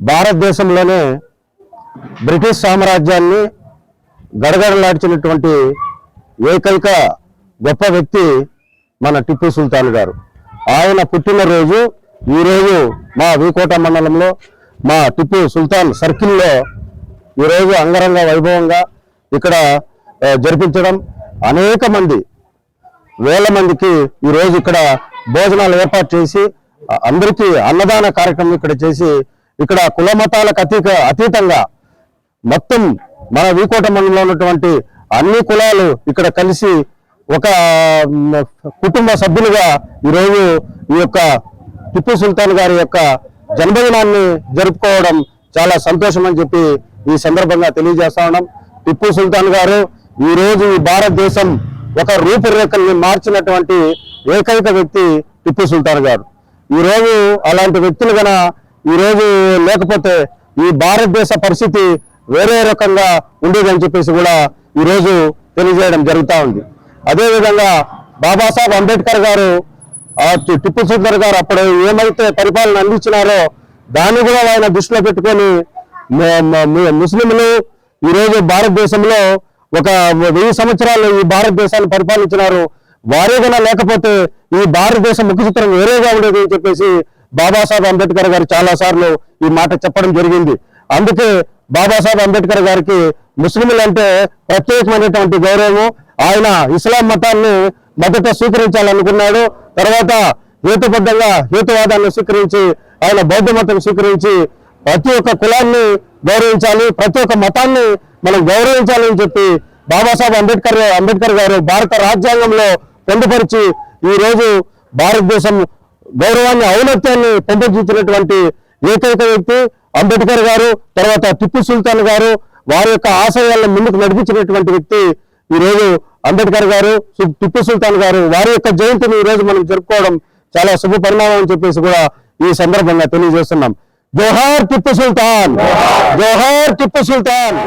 భారతదేశంలోనే బ్రిటిష్ సామ్రాజ్యాన్ని గడగడలాడ్చినటువంటి ఏకైక గొప్ప వ్యక్తి మన టిప్పు సుల్తాన్ గారు. ఆయన పుట్టినరోజు ఈరోజు మా వీకోట మండలంలో మా టిప్పు సుల్తాన్ సర్కిల్లో ఈరోజు అంగరంగ వైభవంగా ఇక్కడ జరిపించడం. అనేక మంది వేల మందికి ఈ రోజు ఇక్కడ భోజనాలు ఏర్పాటు చేసి అందరికీ అన్నదాన కార్యక్రమం ఇక్కడ చేసి ఇక్కడ కుల మతాలకు అతీక అతీతంగా మొత్తం మన వీకోట మండలంలో ఉన్నటువంటి అన్ని కులాలు ఇక్కడ కలిసి ఒక కుటుంబ సభ్యులుగా ఈరోజు ఈ యొక్క టిప్పు సుల్తాన్ గారి యొక్క జన్మదినాన్ని జరుపుకోవడం చాలా సంతోషం అని చెప్పి ఈ సందర్భంగా తెలియజేస్తా ఉన్నాం. టిప్పు సుల్తాన్ గారు ఈ రోజు ఈ భారతదేశం ఒక రూపురేఖల్ని మార్చినటువంటి ఏకైక వ్యక్తి టిప్పు సుల్తాన్ గారు. ఈ రోజు అలాంటి వ్యక్తులు గన ఈ రోజు లేకపోతే ఈ భారతదేశ పరిస్థితి వేరే రకంగా ఉండేదని చెప్పేసి కూడా ఈరోజు తెలియజేయడం జరుగుతూ ఉంది. అదేవిధంగా బాబాసాహెబ్ అంబేద్కర్ గారు టిప్పు సుల్తాన్ గారు అప్పుడు ఏమైతే పరిపాలన అందించినారో దాన్ని కూడా ఆయన దృష్టిలో పెట్టుకొని ముస్లింలు ఈ రోజు భారతదేశంలో ఒక వెయ్యి సంవత్సరాలు ఈ భారతదేశాన్ని పరిపాలించినారు. వారే లేకపోతే ఈ భారతదేశం ముఖ చిత్రం వేరేగా ఉండేది అని చెప్పేసి బాబాసాహెబ్ అంబేద్కర్ గారు చాలా సార్లు ఈ మాట చెప్పడం జరిగింది. అందుకే బాబాసాహెబ్ అంబేద్కర్ గారికి ముస్లింలంటే ప్రత్యేకమైనటువంటి గౌరవం ఆయన ఇస్లాం మతాన్ని మొదట స్వీకరించాలనుకున్నాడు. తర్వాత హేతుబద్ధంగా హేతువాదాన్ని స్వీకరించి ఆయన బౌద్ధ మతం స్వీకరించి ప్రతి ఒక్క కులాన్ని గౌరవించాలి ప్రతి ఒక్క మతాన్ని మనం గౌరవించాలని చెప్పి బాబాసాహెబ్ అంబేద్కర్ అంబేద్కర్ గారు భారత రాజ్యాంగంలో పొందుపరిచి ఈ రోజు భారతదేశం గౌరవాన్ని ఔన్నత్యాన్ని పెంపొందించినటువంటి ఏకైక వ్యక్తి అంబేద్కర్ గారు తర్వాత టిప్పు సుల్తాన్ గారు వారి యొక్క ఆశయాలను ముందుకు నడిపించినటువంటి వ్యక్తి ఈ రోజు అంబేద్కర్ గారు టిప్పు సుల్తాన్ గారు. వారి యొక్క జయంతిని ఈ రోజు మనం జరుపుకోవడం చాలా శుభ పరిణామం అని చెప్పేసి కూడా ఈ సందర్భంగా తెలియజేస్తున్నాం. జోహార్ టిప్పు సుల్తాన్! జోహార్ టిప్పు సుల్తాన్!